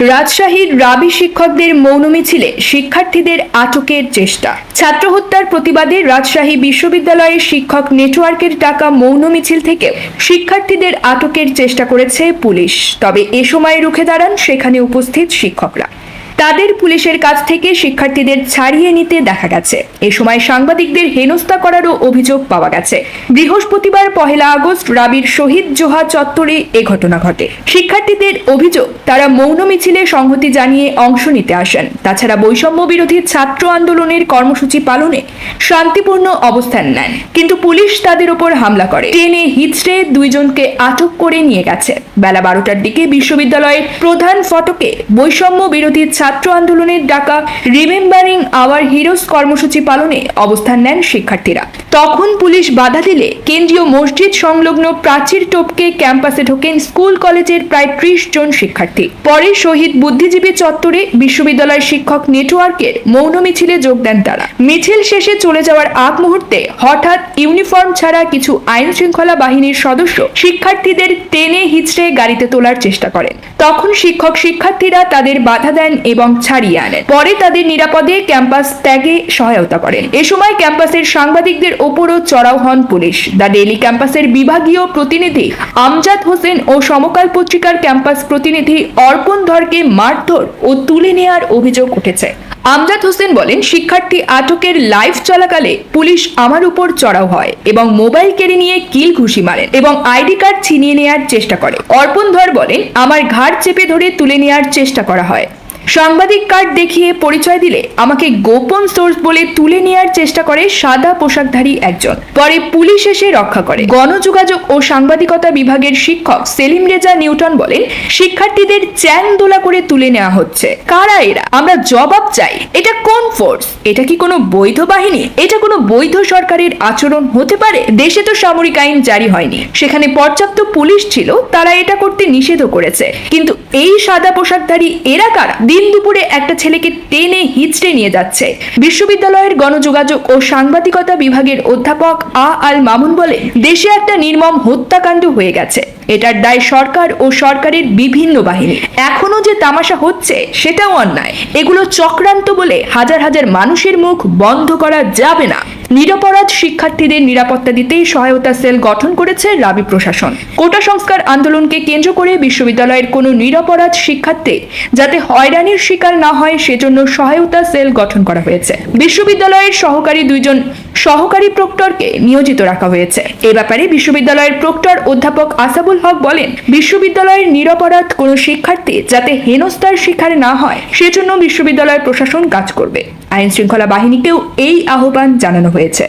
রাজশাহীর রাবি শিক্ষকদের মৌন মিছিলে শিক্ষার্থীদের আটকের চেষ্টা। ছাত্র হত্যার প্রতিবাদে রাজশাহী বিশ্ববিদ্যালয়ের শিক্ষক নেটওয়ার্কের টাকা মৌন মিছিল থেকে শিক্ষার্থীদের আটকের চেষ্টা করেছে পুলিশ। তবে এ সময় রুখে দাঁড়ান সেখানে উপস্থিত শিক্ষকরা। তাদের পুলিশের কাছ থেকে শিক্ষার্থীদের ছাড়িয়ে নিতে দেখা গেছে। এ সময় সাংবাদিকদের হেনস্থা করারও অভিযোগ পাওয়া গেছে। বৃহস্পতিবার পহেলা আগস্ট রাবির শহীদ জোহা চত্বরে এ ঘটনা ঘটে। শিক্ষার্থীদের অভিযোগ, তারা মৌন মিছিলে সংহতি জানিয়ে অংশ নিতে আসেন। তাছাড়া বৈষম্য বিরোধী ছাত্র আন্দোলনের কর্মসূচি পালনে শান্তিপূর্ণ অবস্থান নেন। কিন্তু পুলিশ তাদের ওপর হামলা করে। টেনে হিচড়ে দুইজনকে আটক করে নিয়ে গেছে। বেলা বারোটার দিকে বিশ্ববিদ্যালয়ের প্রধান ফটকে বৈষম্য বিরোধী ছাত্র আন্দোলনের ডাকা রিমেম্বারিং আওয়ার হিরোজ কর্মসূচি পালনে অবস্থান নেন শিক্ষার্থীরা। তখন পুলিশ বাধা দিলে কেন্দ্রীয় মসজিদ সংলগ্ন প্রাচীর টপকে ক্যাম্পাসে ঢোকেন স্কুল কলেজের প্রায় ত্রিশ জন শিক্ষার্থী। পরে শহীদ বুদ্ধিজীবী চত্বরে বিশ্ববিদ্যালয় শিক্ষক নেটওয়ার্কের মৌন মিছিলে যোগ দেন তারা। মিছিল শেষে চলে যাওয়ার আগ মুহূর্তে হঠাৎ ইউনিফর্ম ছাড়া কিছু আইন শৃঙ্খলা বাহিনীর সদস্য শিক্ষার্থীদের টেনে হিচড়ে গাড়িতে তোলার চেষ্টা করেন। তখন শিক্ষক শিক্ষার্থীরা তাদের বাধা দেন এবং ছাড়িয়ে আনেন। পরে তাদের নিরাপদে ক্যাম্পাস ত্যাগে সহায়তা করেন। এ সময় ক্যাম্পাসের সাংবাদিকদের ওপরও চড়াও হন পুলিশ। দ্য ডেইলি ক্যাম্পাসের বিভাগীয় প্রতিনিধি আমজাদ হোসেন ও সমকাল পত্রিকার ক্যাম্পাস প্রতিনিধি অর্পণ ধরকে মারধর ও তুলে নেওয়ার অভিযোগ উঠেছে। আমজাদ হোসেন বলেন, শিক্ষার্থী আটকের লাইভ চলাকালে পুলিশ আমার উপর চড়াও হয় এবং মোবাইল কেড়ে নিয়ে কিল ঘুষি মারেন এবং আইডি কার্ড ছিনিয়ে নেয়ার চেষ্টা করে। অর্পণ ধর বলেন, আমার ঘাড় চেপে ধরে তুলে নেয়ার চেষ্টা করা হয়। সাংবাদিক কার্ড দেখিয়ে পরিচয় দিলে আমাকে গোপন সোর্স বলে তুলে নেওয়ার চেষ্টা করে সাদা পোশাকধারী একজন। পরে পুলিশ এসে রক্ষা করে। গণযোগাযোগ ও সাংবাদিকতা বিভাগের শিক্ষক সেলিম রেজা নিউটন বলেন, শিক্ষার্থীদের চ্যাং দোলা করে তুলে নেওয়া হচ্ছে। কারা এরা? আমরা জবাব চাই, এটা কোন ফোর্স এটা কি কোনো বৈধ বাহিনী? এটা কোনো বৈধ সরকারের আচরণ হতে পারে? দেশে তো সামরিক আইন জারি হয়নি। সেখানে পর্যাপ্ত পুলিশ ছিল, তারা এটা করতে নিষেধ করেছে। কিন্তু এই সাদা পোশাকধারী এরা কারা? দিন দুপুরে একটা ছেলেকে টেনে হিচড়ে নিয়ে যাচ্ছে। বিশ্ববিদ্যালয়ের গণযোগাযোগ ও সাংবাদিকতা বিভাগের অধ্যাপক আ আল মামুন বলে দেশে একটা নির্মম হত্যাকাণ্ড হয়ে গেছে। এটার দায় সরকার ও সরকারের বিভিন্ন বাহিনী। এখনও যে তামাশা হচ্ছে, সেটাও অন্যায়। এগুলো চক্রান্ত বলে হাজার হাজার মানুষের মুখ বন্ধ করা যাবে না। নিরপরাধ শিক্ষার্থীদের নিরাপত্তা দিতেই সহায়তা সেল গঠন করেছে রাবি প্রশাসন। কোটা সংস্কার আন্দোলনকে কেন্দ্র করে বিশ্ববিদ্যালয়ের কোনো নিরপরাধ শিক্ষার্থী যাতে হয়রানির শিকার না হয় সেজন্য সহায়তা সেল গঠন করা হয়েছে। বিশ্ববিদ্যালয়ের সহকারী দুইজন সহকারী প্রক্টরকে নিয়োজিত রাখা হয়েছে। এ ব্যাপারে বিশ্ববিদ্যালয়ের প্রক্টর অধ্যাপক আসাবুল হক বলেন, বিশ্ববিদ্যালয়ের নিরপরাধ কোনো শিক্ষার্থী যাতে হেনস্থার শিকার না হয় সেজন্য বিশ্ববিদ্যালয়ের প্রশাসন কাজ করবে। আইন শৃঙ্খলা বাহিনীকেও এই আহ্বান জানানো হয়েছে।